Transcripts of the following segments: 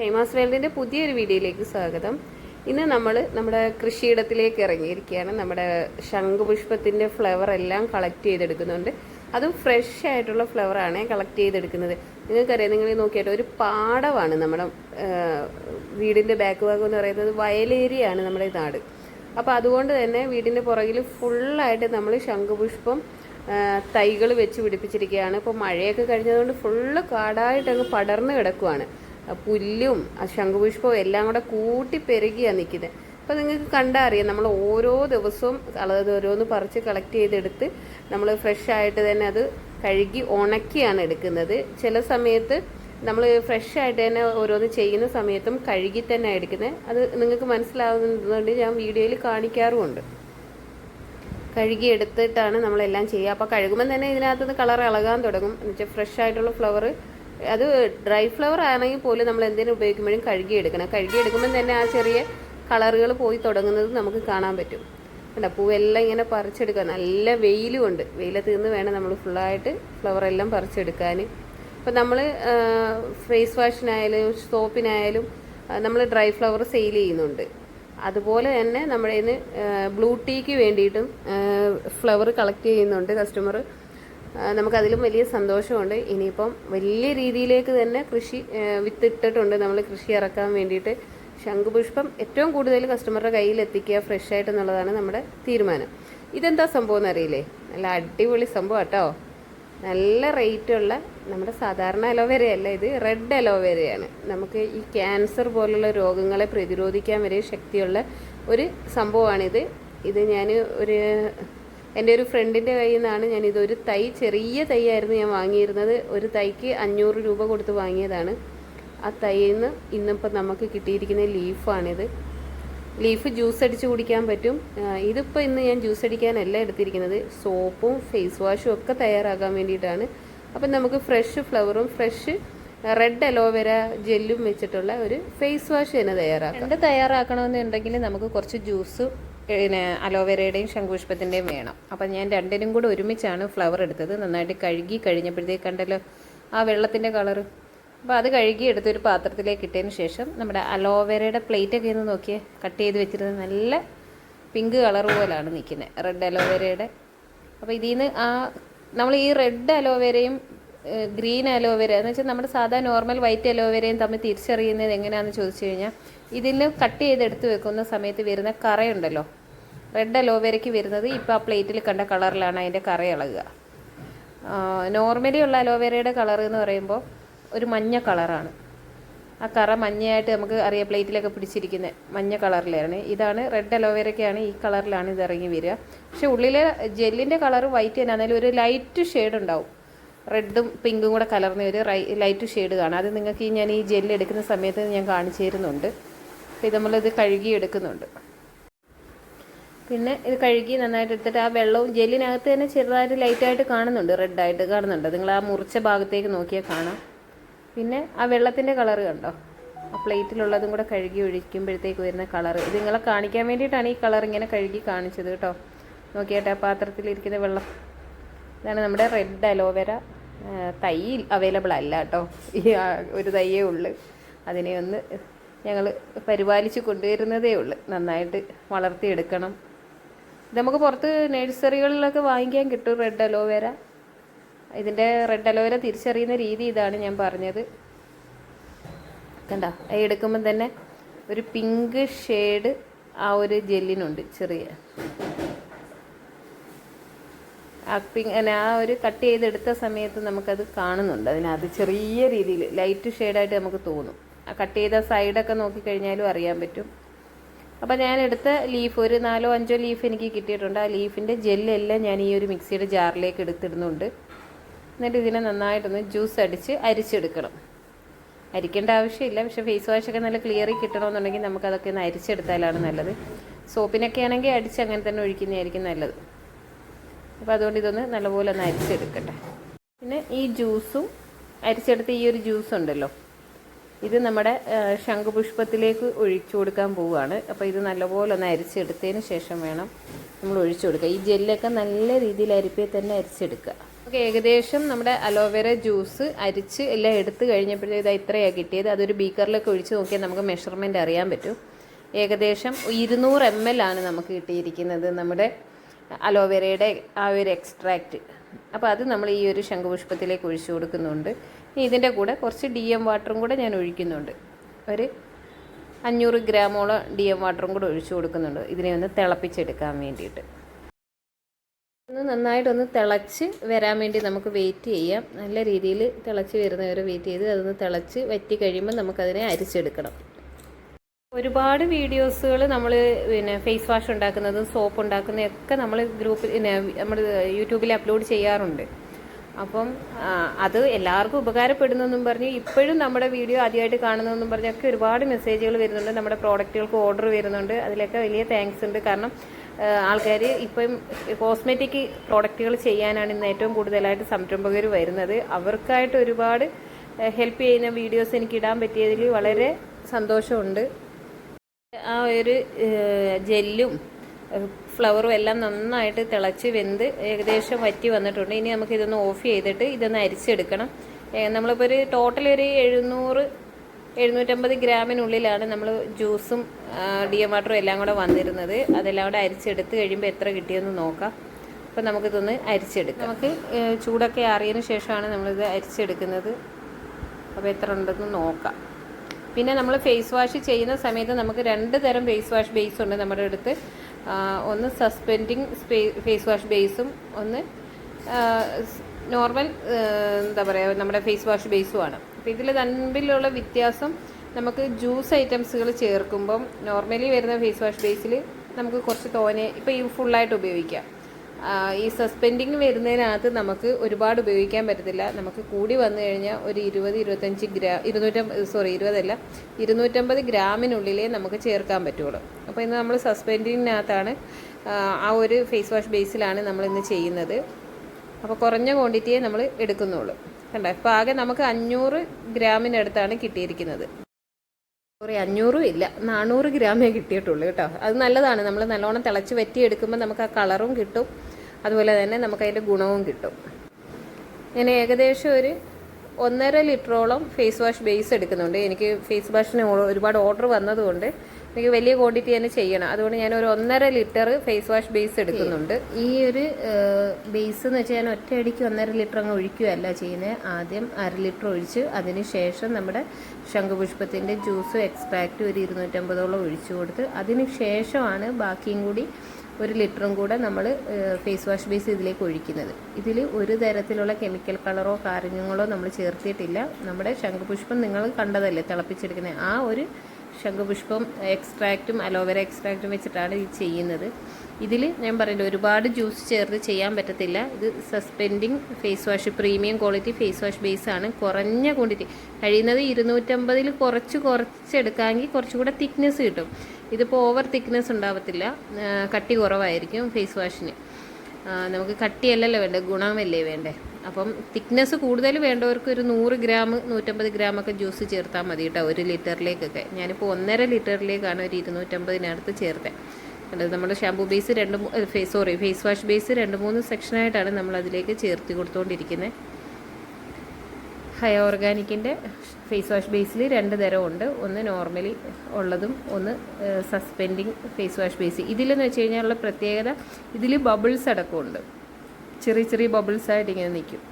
ഹേമാസ് വേൾഡിന്റെ പുതിയൊരു വീഡിയോയിലേക്ക് സ്വാഗതം. ഇന്ന് നമ്മൾ നമ്മുടെ കൃഷിയിടത്തിലേക്ക് ഇറങ്ങിയിരിക്കുകയാണ്. നമ്മുടെ ശംഖുപുഷ്പത്തിന്റെ ഫ്ലവർ എല്ലാം കളക്ട് ചെയ്തെടുക്കുന്നുണ്ട്. അതും ഫ്രഷ് ആയിട്ടുള്ള ഫ്ലവറാണ് കളക്ട് ചെയ്തെടുക്കുന്നത്. നിങ്ങൾക്കറിയാം നിങ്ങൾ നോക്കിയിട്ട് ഒരു പാടമാണ് നമ്മുടെ വീടിന്റെ ബാക്ക് ഭാഗം എന്ന് പറയുന്നത് വയലേരിയാണ് നമ്മുടെ നാട്. അപ്പോൾ അതുകൊണ്ട് തന്നെ വീടിന്റെ പുറകിൽ ഫുള്ളായിട്ട് നമ്മൾ ശംഖുപുഷ്പം തൈകൾ വെച്ച് പിടിപ്പിച്ചിരിക്കുകയാണ്. ഇപ്പോൾ മഴയൊക്കെ കഴിഞ്ഞതുകൊണ്ട് ഫുള്ള് കാടായിട്ടങ്ങ് പടർന്നു കിടക്കുവാണ്. പുല്ലും ശംഖുപുഷ്പവും എല്ലാം കൂടെ കൂട്ടി പെരുകിയാണ് നിൽക്കുന്നത് അപ്പോൾ നിങ്ങൾക്ക് കണ്ടാൽ അറിയാം നമ്മൾ ഓരോ ദിവസവും അതായത് ഓരോന്ന് പറിച്ച് കളക്ട് ചെയ്തെടുത്ത് നമ്മൾ ഫ്രഷ് ആയിട്ട് തന്നെ അത് കഴുകി ഉണക്കിയാണ് എടുക്കുന്നത്. ചില സമയത്ത് നമ്മൾ ഫ്രഷ് ആയിട്ട് തന്നെ ഓരോന്ന് ചെയ്യുന്ന സമയത്തും കഴുകി തന്നെ എടുക്കുന്നത്. അത് നിങ്ങൾക്ക് മനസ്സിലാവുന്നതുകൊണ്ട് ഞാൻ വീഡിയോയിൽ കാണിക്കാറുമുണ്ട്. കഴുകി എടുത്തിട്ടാണ് നമ്മളെല്ലാം ചെയ്യുക. അപ്പോൾ കഴുകുമ്പോൾ തന്നെ ഇതിനകത്തുനിന്ന് കളർ ഇളകാൻ തുടങ്ങും. എന്നുവെച്ചാൽ ഫ്രഷ് ആയിട്ടുള്ള ഫ്ലവർ അത് ഡ്രൈ ഫ്ലവർ ആണെങ്കിൽ പോലും നമ്മൾ എന്തിനും ഉപയോഗിക്കുമ്പോഴും കഴുകി എടുക്കണം. കഴുകി എടുക്കുമ്പോൾ തന്നെ ആ ചെറിയ കളറുകൾ പോയി തുടങ്ങുന്നത് നമുക്ക് കാണാൻ പറ്റും. കണ്ട പൂവെല്ലാം ഇങ്ങനെ പറിച്ചെടുക്കുക. നല്ല വെയിലും ഉണ്ട്. വെയിലത്ത് നിന്ന് വേണം നമ്മൾ ഫുള്ളായിട്ട് ഫ്ലവറെല്ലാം പറിച്ചെടുക്കാൻ. അപ്പോൾ നമ്മൾ ഫേസ് വാഷിനായാലും സോപ്പിനായാലും നമ്മൾ ഡ്രൈ ഫ്ലവർ സെയിൽ ചെയ്യുന്നുണ്ട്. അതുപോലെ തന്നെ നമ്മുടെ ഇന്ന് ബ്ലൂ ടീക്ക് വേണ്ടിയിട്ടും ഫ്ലവർ കളക്ട് ചെയ്യുന്നുണ്ട് കസ്റ്റമർ നമുക്കതിലും വലിയ സന്തോഷമുണ്ട്. ഇനിയിപ്പം വലിയ രീതിയിലേക്ക് തന്നെ കൃഷി വിത്തിട്ടിട്ടുണ്ട്. നമ്മൾ കൃഷി ഇറക്കാൻ വേണ്ടിയിട്ട് ശംഖുപുഷ്പം ഏറ്റവും കൂടുതൽ കസ്റ്റമറുടെ കയ്യിൽ എത്തിക്കുക ഫ്രഷ് ആയിട്ട് എന്നുള്ളതാണ് നമ്മുടെ തീരുമാനം. ഇതെന്താ സംഭവം എന്നറിയില്ലേ? നല്ല അടിപൊളി സംഭവം കേട്ടോ. നല്ല റേറ്റുള്ള നമ്മുടെ സാധാരണ അലോവേരയല്ല ഇത്? റെഡ് അലോവേരയാണ്. നമുക്ക് ഈ ക്യാൻസർ പോലുള്ള രോഗങ്ങളെ പ്രതിരോധിക്കാൻ വരെ ശക്തിയുള്ള ഒരു സംഭവമാണിത്. ഇത് ഞാൻ ഒരു എന്റെ ഒരു ഫ്രണ്ടിന്റെ കയ്യിൽ നിന്നാണ് ഞാൻ ഇതൊരു തൈ ചെറിയ തൈയായിരുന്നു ഞാൻ വാങ്ങിയിരുന്നത്. ഒരു തൈക്ക് അഞ്ഞൂറ് രൂപ കൊടുത്ത് വാങ്ങിയതാണ്. ആ തൈയിൽ നിന്ന് ഇന്നിപ്പോൾ നമുക്ക് കിട്ടിയിരിക്കുന്ന ലീഫാണിത്. ലീഫ് ജ്യൂസ് അടിച്ച് കുടിക്കാൻ പറ്റും. ഇതിപ്പോൾ ഇന്ന് ഞാൻ ജ്യൂസ് അടിക്കാനല്ല എടുത്തിരിക്കുന്നത്. സോപ്പും ഫേസ് വാഷും ഒക്കെ തയ്യാറാക്കാൻ വേണ്ടിയിട്ടാണ്. അപ്പം നമുക്ക് ഫ്രഷ് ഫ്ലവറും ഫ്രഷ് റെഡ് അലോവേര ജെല്ലും വെച്ചിട്ടുള്ള ഒരു ഫേസ് വാഷ് തന്നെ തയ്യാറാക്കാം. രണ്ട് തയ്യാറാക്കണമെന്നുണ്ടെങ്കിൽ നമുക്ക് കുറച്ച് ജ്യൂസ് പിന്നെ അലോവേരയുടെയും ശംഖുപുഷ്പത്തിന്റെയും വേണം. അപ്പം ഞാൻ രണ്ടിനും കൂടെ ഒരുമിച്ചാണ് ഫ്ലവർ എടുത്തത്. നന്നായിട്ട് കഴുകി കഴിഞ്ഞപ്പോഴത്തേക്ക് കണ്ടല്ലോ ആ വെള്ളത്തിന്റെ കളർ അപ്പോൾ അത് കഴുകി എടുത്തൊരു പാത്രത്തിലേക്ക് ഇട്ടതിന് ശേഷം നമ്മുടെ അലോവേരയുടെ പ്ലേറ്റൊക്കെ ഒന്ന് നോക്കിയേ. കട്ട് ചെയ്ത് വെച്ചിരുന്നത് നല്ല പിങ്ക് കളർ പോലാണ് നിൽക്കുന്നത്. റെഡ് അലോവേരയുടെ അപ്പോൾ ഇതിൽ നിന്ന് ആ നമ്മൾ ഈ റെഡ് അലോവേരയും ഗ്രീൻ അലോവേര എന്ന് വെച്ചാൽ നമ്മുടെ സാധാ നോർമൽ വൈറ്റ് അലോവേരയും തമ്മിൽ തിരിച്ചറിയുന്നത് എങ്ങനെയാണെന്ന് ചോദിച്ചു കഴിഞ്ഞാൽ ഇതിൽ കട്ട് ചെയ്ത് എടുത്ത് വെക്കുന്ന സമയത്ത് വരുന്ന കറയുണ്ടല്ലോ. റെഡ് അലോവേരയ്ക്ക് വരുന്നത് ഇപ്പോൾ ആ പ്ലേറ്റിൽ കണ്ട കളറിലാണ് അതിന്റെ കറ ഇളകുക. നോർമലി ഉള്ള അലോവേരയുടെ കളർ എന്ന് പറയുമ്പോൾ ഒരു മഞ്ഞ കളറാണ്. ആ കറ മഞ്ഞയായിട്ട് നമുക്ക് അറിയാം പ്ലേറ്റിലൊക്കെ പിടിച്ചിരിക്കുന്ന മഞ്ഞ കളറിലാണ്. ഇതാണ് റെഡ് അലോവേരയ്ക്കാണ് ഈ കളറിലാണ് ഇത് ഇറങ്ങി വരിക. പക്ഷെ ഉള്ളിലെ ജെല്ലിന്റെ കളർ വൈറ്റ് തന്നെ. ആണെങ്കിലും ഒരു ലൈറ്റ് ഷെയ്ഡ് ഉണ്ടാവും. റെഡും പിങ്കും കൂടെ കലർന്ന ഒരു ലൈറ്റ് ഷെയ്ഡ് കാണാം. അത് നിങ്ങൾക്ക് ഞാൻ ഈ ജെല്ല് എടുക്കുന്ന സമയത്ത് ഞാൻ കാണിച്ചു തരുന്നുണ്ട്. ഇത് നമ്മളിത് കഴുകി എടുക്കുന്നുണ്ട്. പിന്നെ ഇത് കഴുകി നന്നായിട്ട് എടുത്തിട്ട് ആ വെള്ളവും ജെല്ലിനകത്ത് തന്നെ ചെറുതായിട്ട് ലൈറ്റായിട്ട് കാണുന്നുണ്ട് റെഡായിട്ട് കാണുന്നുണ്ട്. നിങ്ങൾ ആ മുറിച്ച ഭാഗത്തേക്ക് നോക്കിയാൽ കാണാം. പിന്നെ ആ വെള്ളത്തിന്റെ കളറ് കണ്ടോ? ആ പ്ലേറ്റിലുള്ളതും കൂടെ കഴുകി ഒഴിക്കുമ്പോഴത്തേക്ക് വരുന്ന കളർ ഇത് നിങ്ങളെ കാണിക്കാൻ വേണ്ടിയിട്ടാണ് ഈ കളർ ഇങ്ങനെ കഴുകി കാണിച്ചത് കേട്ടോ. നോക്കിയാട്ടെ ആ പാത്രത്തിലിരിക്കുന്ന വെള്ളം. ഇതാണ് നമ്മുടെ റെഡ് അലോവേര തൈ അവൈലബിൾ അല്ല കേട്ടോ. ഈ ഒരു തൈയേ ഉള്ളു. അതിനെ ഒന്ന് ഞങ്ങൾ പരിപാലിച്ച് കൊണ്ടുവരുന്നതേ ഉള്ളു. നന്നായിട്ട് വളർത്തിയെടുക്കണം. നമുക്ക് പുറത്ത് നഴ്സറികളിലൊക്കെ വാങ്ങിക്കാൻ കിട്ടും റെഡ് അലോവേര. ഇതിന്റെ റെഡ് അലോവേര തിരിച്ചറിയുന്ന രീതി ഇതാണ് ഞാൻ പറഞ്ഞത്. കണ്ട? എടുക്കുമ്പം തന്നെ ഒരു പിങ്ക് ഷെയ്ഡ് ആ ഒരു ജെല്ലിനുണ്ട് ചെറിയ. ആ പിങ്ക് ആ ഒരു കട്ട് ചെയ്തെടുത്ത സമയത്ത് നമുക്കത് കാണുന്നുണ്ട്. അതിനകത്ത് ചെറിയ രീതിയിൽ ലൈറ്റ് ഷെയ്ഡായിട്ട് നമുക്ക് തോന്നും. കട്ട് ചെയ്ത സൈഡൊക്കെ നോക്കിക്കഴിഞ്ഞാലും അറിയാൻ പറ്റും. അപ്പോൾ ഞാൻ എടുത്ത ലീഫ് ഒരു നാലോ അഞ്ചോ ലീഫ് എനിക്ക് കിട്ടിയിട്ടുണ്ട്. ആ ലീഫിന്റെ ജെല്ലെല്ലാം ഞാൻ ഈ ഒരു മിക്സിയുടെ ജാറിലേക്ക് എടുത്തിടുന്നുണ്ട്. എന്നിട്ട് ഇതിനെ നന്നായിട്ടൊന്ന് ജ്യൂസ് അടിച്ച് അരിച്ചെടുക്കണം. അരിക്കേണ്ട ആവശ്യമില്ല. പക്ഷേ ഫേസ് വാഷൊക്കെ നല്ല ക്ലിയറി കിട്ടണമെന്നുണ്ടെങ്കിൽ നമുക്കതൊക്കെ ഒന്ന് അരിച്ചെടുത്താലാണ് നല്ലത്. സോപ്പിനൊക്കെ ആണെങ്കിൽ അടിച്ച് അങ്ങനെ തന്നെ ഒഴിക്കുന്നതായിരിക്കും നല്ലത്. അപ്പോൾ അതുകൊണ്ട് ഇതൊന്ന് നല്ലപോലെ ഒന്ന് അരിച്ചെടുക്കട്ടെ. പിന്നെ ഈ ജ്യൂസും അരിച്ചെടുത്ത ഈ ഒരു ജ്യൂസ് ഉണ്ടല്ലോ. ഇത് നമ്മുടെ ശംഖുപുഷ്പത്തിലേക്ക് ഒഴിച്ചു കൊടുക്കാൻ പോവുകയാണ്. അപ്പോൾ ഇത് നല്ലപോലെ ഒന്ന് അരിച്ചെടുത്തതിന് ശേഷം വേണം നമ്മൾ ഒഴിച്ചു കൊടുക്കുക ഈ ജെല്ലൊക്കെ നല്ല രീതിയിൽ അരിപ്പിൽ തന്നെ അരിച്ചെടുക്കുക. നമുക്ക് ഏകദേശം നമ്മുടെ അലോവേര ജ്യൂസ് അരിച്ച് എല്ലാം എടുത്തു കഴിഞ്ഞപ്പോഴത്തേക്ക് ഇതാ ഇത്രയാണ് കിട്ടിയത്. അതൊരു ബീക്കറിലൊക്കെ ഒഴിച്ച് നോക്കിയാൽ നമുക്ക് മെഷർമെന്റ് അറിയാൻ പറ്റും. ഏകദേശം ഇരുന്നൂറ് എം എൽ ആണ് നമുക്ക് കിട്ടിയിരിക്കുന്നത് നമ്മുടെ അലോവേരയുടെ ആ ഒരു എക്സ്ട്രാക്റ്റ് അപ്പോൾ അത് നമ്മൾ ഈ ഒരു ശംഖുപുഷ്പത്തിലേക്ക് ഒഴിച്ചു കൊടുക്കുന്നുണ്ട്. ഇതിന്റെ കൂടെ കുറച്ച് ഡി എം വാട്ടറും കൂടെ ഞാൻ ഒഴിക്കുന്നുണ്ട്. ഒരു അഞ്ഞൂറ് ഗ്രാമോളം ഡി എം വാട്ടറും കൂടെ ഒഴിച്ചു കൊടുക്കുന്നുണ്ട്. ഇതിനെ ഒന്ന് തിളപ്പിച്ചെടുക്കാൻ വേണ്ടിയിട്ട്. ഒന്ന് നന്നായിട്ടൊന്ന് തിളച്ച് വരാൻ വേണ്ടി നമുക്ക് വെയിറ്റ് ചെയ്യാം. നല്ല രീതിയിൽ തിളച്ച് വരുന്നവരെ വെയിറ്റ് ചെയ്ത് അതൊന്ന് തിളച്ച് വറ്റി കഴിയുമ്പോൾ നമുക്കതിനെ അരിച്ചെടുക്കണം. ഒരുപാട് വീഡിയോസുകൾ നമ്മൾ പിന്നെ ഫേസ് വാഷ് ഉണ്ടാക്കുന്നതും സോപ്പ് ഉണ്ടാക്കുന്നതും ഒക്കെ നമ്മൾ ഗ്രൂപ്പിൽ നമ്മൾ യൂട്യൂബിൽ അപ്ലോഡ് ചെയ്യാറുണ്ട്. അപ്പം അത് എല്ലാവർക്കും ഉപകാരപ്പെടുന്നെന്നും പറഞ്ഞ് ഇപ്പോഴും നമ്മുടെ വീഡിയോ ആദ്യമായിട്ട് കാണുന്നതെന്നും പറഞ്ഞൊക്കെ ഒരുപാട് മെസ്സേജുകൾ വരുന്നുണ്ട്. നമ്മുടെ പ്രോഡക്റ്റുകൾക്ക് ഓർഡർ വരുന്നുണ്ട്. അതിലൊക്കെ വലിയ താങ്ക്സ് ഉണ്ട്. കാരണം ആൾക്കാർ ഇപ്പം കോസ്മെറ്റിക് പ്രോഡക്റ്റുകൾ ചെയ്യാനാണ് ഇന്ന് ഏറ്റവും കൂടുതലായിട്ട് സംരംഭകർ വരുന്നത്. അവർക്കായിട്ട് ഒരുപാട് ഹെൽപ്പ് ചെയ്യുന്ന വീഡിയോസ് എനിക്ക് ഇടാൻ പറ്റിയതിൽ വളരെ സന്തോഷമുണ്ട്. ആ ഒരു ജെല്ലും ഫ്ലവറും എല്ലാം നന്നായിട്ട് തിളച്ച് വെന്ത് ഏകദേശം വറ്റി വന്നിട്ടുണ്ട്. ഇനി നമുക്ക് ഇതൊന്ന് ഓഫ് ചെയ്തിട്ട് ഇതൊന്ന് അരിച്ചെടുക്കണം. നമ്മളിപ്പോൾ ഒരു ടോട്ടൽ ഒരു എഴുന്നൂറ് എഴുന്നൂറ്റമ്പത് ഗ്രാമിനുള്ളിലാണ് നമ്മൾ ജ്യൂസും ഡി വാട്ടറും എല്ലാം കൂടെ വന്നിരുന്നത്. അതെല്ലാം കൂടെ അരിച്ചെടുത്ത് കഴിയുമ്പോൾ എത്ര കിട്ടിയെന്ന് നോക്കാം. അപ്പോൾ നമുക്കിതൊന്ന് അരിച്ചെടുക്കാം. നമുക്ക് ചൂടൊക്കെ അറിയതിന് ശേഷമാണ് നമ്മളിത് അരിച്ചെടുക്കുന്നത്. അപ്പോൾ എത്ര ഉണ്ടെന്ന് നോക്കാം. പിന്നെ നമ്മൾ ഫേസ് വാഷ് ചെയ്യുന്ന സമയത്ത് നമുക്ക് രണ്ട് തരം ഫേസ് വാഷ് ബേസ് ഉണ്ട് നമ്മുടെ അടുത്ത്. ഒന്ന് സസ്പെൻഡിങ് ഫേസ് വാഷ് ബേസും ഒന്ന് നോർമൽ എന്താ പറയുക നമ്മുടെ ഫേസ് വാഷ് ബേസുമാണ് അപ്പോൾ ഇതിൽ തമ്മിലുള്ള വ്യത്യാസം നമുക്ക് ജ്യൂസ് ഐറ്റംസുകൾ ചേർക്കുമ്പം നോർമലി വരുന്ന ഫേസ് വാഷ് ബേസിൽ നമുക്ക് കുറച്ച് തോനെ ഇപ്പോൾ ഈ ഫുള്ളായിട്ട് ഉപയോഗിക്കാം. ഈ സസ്പെൻഡിങ് വരുന്നതിനകത്ത് നമുക്ക് ഒരുപാട് ഉപയോഗിക്കാൻ പറ്റത്തില്ല. നമുക്ക് കൂടി വന്നു കഴിഞ്ഞാൽ ഒരു ഇരുപത് ഇരുപത്തഞ്ച് ഗ്രാ ഇരുന്നൂറ്റമ്പത് സോറി ഇരുപതല്ല ഇരുന്നൂറ്റമ്പത് ഗ്രാമിനുള്ളിലേ നമുക്ക് ചേർക്കാൻ പറ്റുള്ളൂ. അപ്പോൾ ഇന്ന് നമ്മൾ സസ്പെൻഡിങ്ങിനകത്താണ് ആ, ഒരു ഫേസ് വാഷ് ബേസിലാണ് നമ്മൾ ഇന്ന് ചെയ്യുന്നത്. അപ്പോൾ കുറഞ്ഞ ക്വാണ്ടിറ്റിയെ നമ്മൾ എടുക്കുന്നുള്ളൂ. കണ്ടോ? ഇപ്പോൾ ആകെ നമുക്ക് അഞ്ഞൂറ് ഗ്രാമിനടുത്താണ് കിട്ടിയിരിക്കുന്നത്. സോറി അഞ്ഞൂറും ഇല്ല നാനൂറ് ഗ്രാമേ കിട്ടിയിട്ടുള്ളൂ കേട്ടോ. അത് നല്ലതാണ്. നമ്മൾ നല്ലോണം തിളച്ച് വറ്റി എടുക്കുമ്പോൾ നമുക്ക് ആ കളറും കിട്ടും. അതുപോലെ തന്നെ നമുക്ക് അതിന്റെ ഗുണവും കിട്ടും. ഞാൻ ഏകദേശം ഒരു ഒന്നര ലിറ്ററോളം ഫേസ് വാഷ് ബേസ് എടുക്കുന്നുണ്ട്. എനിക്ക് ഫേസ് വാഷിന് ഒരുപാട് ഓർഡർ വന്നതുകൊണ്ട് എനിക്ക് വലിയ ക്വാണ്ടിറ്റി തന്നെ ചെയ്യണം. അതുകൊണ്ട് ഞാൻ ഒരു ഒന്നര ലിറ്റർ ഫേസ് വാഷ് ബേസ് എടുക്കുന്നുണ്ട്. ഈ ഒരു ബേസ് എന്ന് വെച്ചാൽ ഞാൻ ഒറ്റയടിക്ക് ഒന്നര ലിറ്റർ അങ്ങ് ഒഴിക്കുകയല്ല ചെയ്യുന്നത് ആദ്യം അര ലിറ്റർ ഒഴിച്ച് അതിനുശേഷം നമ്മുടെ ശംഖുപുഷ്പത്തിന്റെ ജ്യൂസും എക്സ്ട്രാക്റ്റും ഒരു ഇരുന്നൂറ്റമ്പതോളം ഒഴിച്ചു കൊടുത്ത് അതിന് ശേഷമാണ് ബാക്കിയും കൂടി ഒരു ലിറ്ററും കൂടെ നമ്മൾ ഫേസ് വാഷ് ബേസ് ഇതിലേക്ക് ഒഴിക്കുന്നത്. ഇതിൽ ഒരു തരത്തിലുള്ള കെമിക്കൽ കളറോ കാരഞ്ഞങ്ങളോ നമ്മൾ ചേർത്തിട്ടില്ല. നമ്മുടെ ശംഖുപുഷ്പം നിങ്ങൾ കണ്ടതല്ലേ തിളപ്പിച്ചെടുക്കുന്നത് ആ ഒരു ശംഖുപുഷ്പം എക്സ്ട്രാക്റ്റും അലോവേര എക്സ്ട്രാക്റ്റും വെച്ചിട്ടാണ് ഇത് ചെയ്യുന്നത്. ഇതിൽ ഞാൻ പറയുന്നത് ഒരുപാട് ജ്യൂസ് ചേർത്ത് ചെയ്യാൻ പറ്റത്തില്ല. ഇത് suspending face wash premium quality face wash base ആണ്. കുറഞ്ഞ ക്വാണ്ടിറ്റി. കഴിയുന്നത് ഇരുന്നൂറ്റമ്പതിൽ കുറച്ച് കുറച്ചെടുക്കാമെങ്കിൽ കുറച്ചുകൂടെ തിക്നെസ് കിട്ടും. ഇതിപ്പോൾ ഓവർ തിക്നെസ് ഉണ്ടാവത്തില്ല. കട്ടി കുറവായിരിക്കും ഫേസ് വാഷിന്. നമുക്ക് കട്ടിയല്ലല്ലോ വേണ്ടത് ഗുണമല്ലേ വേണ്ടേ അപ്പം തിക്നെസ് കൂടുതൽ വേണ്ടവർക്ക് ഒരു നൂറ് ഗ്രാം നൂറ്റമ്പത് ഗ്രാമൊക്കെ ജ്യൂസ് ചേർത്താൽ മതി കേട്ടോ. ഒരു ലിറ്ററിലേക്കൊക്കെ. ഞാനിപ്പോൾ ഒന്നര ലിറ്ററിലേക്കാണ് ഒരു ഇരുന്നൂറ്റമ്പതിനടുത്ത് ചേർത്തത് കണ്ടത് നമ്മുടെ ഷാമ്പു ബേസ് രണ്ട് face sorry face wash base രണ്ട് മൂന്ന് സെക്ഷനായിട്ടാണ് നമ്മൾ അതിലേക്ക് ചേർത്ത് കൊടുത്തുകൊണ്ടിരിക്കുന്നത് ഹൈ ഓർഗാനിക്കിന്റെ ഫേസ് വാഷ് ബേസിൽ രണ്ട് തരമുണ്ട് ഒന്ന് നോർമലി ഉള്ളതും ഒന്ന് സസ്പെൻഡിങ് ഫേസ് വാഷ് ബേസ്. ഇതിലെന്ന് വെച്ച് കഴിഞ്ഞാലുള്ള പ്രത്യേകത ഇതിൽ ബബിൾസ് അടക്കമുണ്ട്. ചെറിയ ചെറിയ ബബിൾസ് ആയിട്ട് ഇങ്ങനെ നിൽക്കും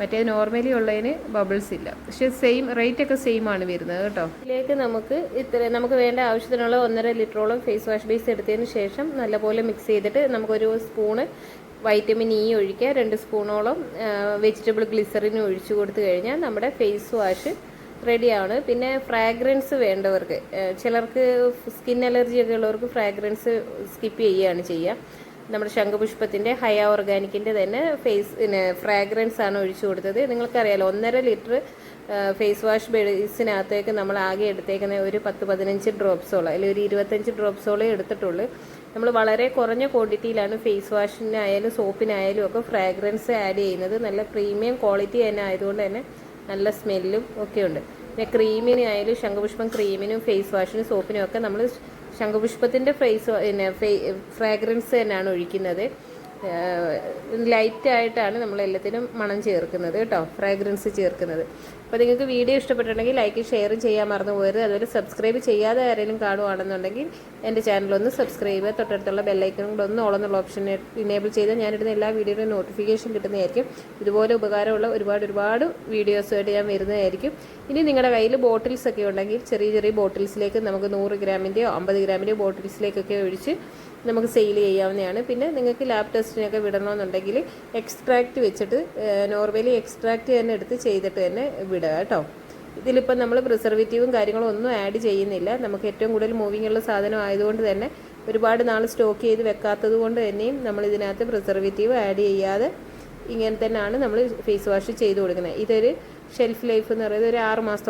മറ്റേ നോർമലി ഉള്ളതിന് ബബിൾസ് ഇല്ല. പക്ഷെ സെയിം റേറ്റ് ഒക്കെ സെയിം ആണ് വരുന്നത് കേട്ടോ. ഇതിലേക്ക് നമുക്ക് ഇത്ര നമുക്ക് വേണ്ട ആവശ്യത്തിനുള്ള ഒന്നര ലിറ്ററോളം ഫേസ് വാഷ് ബേസ് എടുത്തതിന് ശേഷം നല്ലപോലെ മിക്സ് ചെയ്തിട്ട് നമുക്കൊരു സ്പൂണ് വൈറ്റമിൻ ഇ ഒഴിക്കുക രണ്ട് സ്പൂണോളം വെജിറ്റബിൾ ഗ്ലിസറിൻ ഒഴിച്ചു കൊടുത്തു കഴിഞ്ഞാൽ നമ്മുടെ ഫേസ് വാഷ് റെഡിയാണ് പിന്നെ ഫ്രാഗ്രൻസ് വേണ്ടവർക്ക് ചിലർക്ക് സ്കിൻ അലർജി ഒക്കെ ഉള്ളവർക്ക് ഫ്രാഗ്രൻസ് സ്കിപ്പ് ചെയ്യുകയാണ് ചെയ്യുക. നമ്മുടെ ശംഖുപുഷ്പത്തിന്റെ ഹയ ഓർഗാനിക്കിന്റെ തന്നെ ഫേസ് പിന്നെ ഫ്രാഗ്രൻസ് ആണ് ഒഴിച്ചു കൊടുത്തത്. നിങ്ങൾക്കറിയാലോ ഒന്നര ലിറ്റർ ഫേസ് വാഷ് ബേസിനകത്തേക്ക് നമ്മൾ ആകെ എടുത്തേക്കുന്ന ഒരു പത്ത് പതിനഞ്ച് ഡ്രോപ്സോളം അല്ലെങ്കിൽ ഒരു ഇരുപത്തഞ്ച് ഡ്രോപ്സോളം എടുത്തിട്ടുള്ളൂ. നമ്മൾ വളരെ കുറഞ്ഞ ക്വാണ്ടിറ്റിയിലാണ് ഫേസ് വാഷിനായാലും സോപ്പിനായാലും ഒക്കെ ഫ്രാഗ്രൻസ് ആഡ് ചെയ്യുന്നത്. നല്ല പ്രീമിയം ക്വാളിറ്റി തന്നെ ആയതുകൊണ്ട് തന്നെ നല്ല സ്മെല്ലും ഒക്കെയുണ്ട് പിന്നെ ക്രീമിനായാലും ശംഖുപുഷ്പം ക്രീമിനും ഫേസ് വാഷിനും സോപ്പിനും ഒക്കെ നമ്മൾ ശംഖുപുഷ്പത്തിന്റെ ഫ്രേസ് പിന്നെ ഫ്രേഗ്രൻസ് തന്നെയാണ് ഒഴിക്കുന്നത്. ലൈറ്റായിട്ടാണ് നമ്മൾ എല്ലാത്തിനും മണം ചേർക്കുന്നത് കേട്ടോ ഫ്രാഗ്രൻസ് ചേർക്കുന്നത്. അപ്പോൾ നിങ്ങൾക്ക് വീഡിയോ ഇഷ്ടപ്പെട്ടിട്ടുണ്ടെങ്കിൽ ലൈക്ക് ഷെയർ ചെയ്യാൻ മറന്നു പോകരുത്. അതുപോലെ സബ്സ്ക്രൈബ് ചെയ്യാതെ ആരെങ്കിലും കാണുവാണെന്നുണ്ടെങ്കിൽ എന്റെ ചാനലൊന്ന് സബ്സ്ക്രൈബ് തൊട്ടടുത്തുള്ള ബെല്ലൈക്കനും കൂടെ ഒന്ന് ഓളെന്നുള്ള ഓപ്ഷൻ ഇനേബിൾ ചെയ്താൽ ഞാനിടുന്ന എല്ലാ വീഡിയോയുടെ നോട്ടിഫിക്കേഷൻ കിട്ടുന്നതായിരിക്കും. ഇതുപോലെ ഉപകാരമുള്ള ഒരുപാട് ഒരുപാട് വീഡിയോസുമായിട്ട് ഞാൻ വരുന്നതായിരിക്കും. ഇനി നിങ്ങളുടെ കയ്യിൽ ബോട്ടിൽസ് ഒക്കെ ഉണ്ടെങ്കിൽ ചെറിയ ചെറിയ ബോട്ടിൽസിലേക്ക് നമുക്ക് നൂറ് ഗ്രാമിന്റെയോ അമ്പത് ഗ്രാമിന്റെയോ ബോട്ടിൽസിലേക്കൊക്കെ ഒഴിച്ച് നമുക്ക് സെയിൽ ചെയ്യാവുന്നതാണ്. പിന്നെ നിങ്ങൾക്ക് ലാബ് ടെസ്റ്റിനൊക്കെ വിടണമെന്നുണ്ടെങ്കിൽ എക്സ്ട്രാക്റ്റ് വെച്ചിട്ട് നോർമലി എക്സ്ട്രാക്റ്റ് തന്നെ എടുത്ത് ചെയ്തിട്ട് തന്നെ വിടുക കേട്ടോ. ഇതിലിപ്പോൾ നമ്മൾ പ്രിസർവേറ്റീവും കാര്യങ്ങളും ഒന്നും ആഡ് ചെയ്യുന്നില്ല. നമുക്ക് ഏറ്റവും കൂടുതൽ മൂവിങ് ഉള്ള സാധനം ആയതുകൊണ്ട് തന്നെ ഒരുപാട് നാൾ സ്റ്റോക്ക് ചെയ്ത് വെക്കാത്തത് കൊണ്ട് തന്നെയും നമ്മൾ ഇതിനകത്ത് പ്രിസർവേറ്റീവ് ആഡ് ചെയ്യാതെ ഇങ്ങനെ തന്നെയാണ് നമ്മൾ ഫേസ് വാഷ് ചെയ്ത് കൊടുക്കുന്നത്. ഇതൊരു ഷെൽഫ് ലൈഫ് എന്ന് പറയുന്നത് ഒരു ആറ് മാസത്തോളം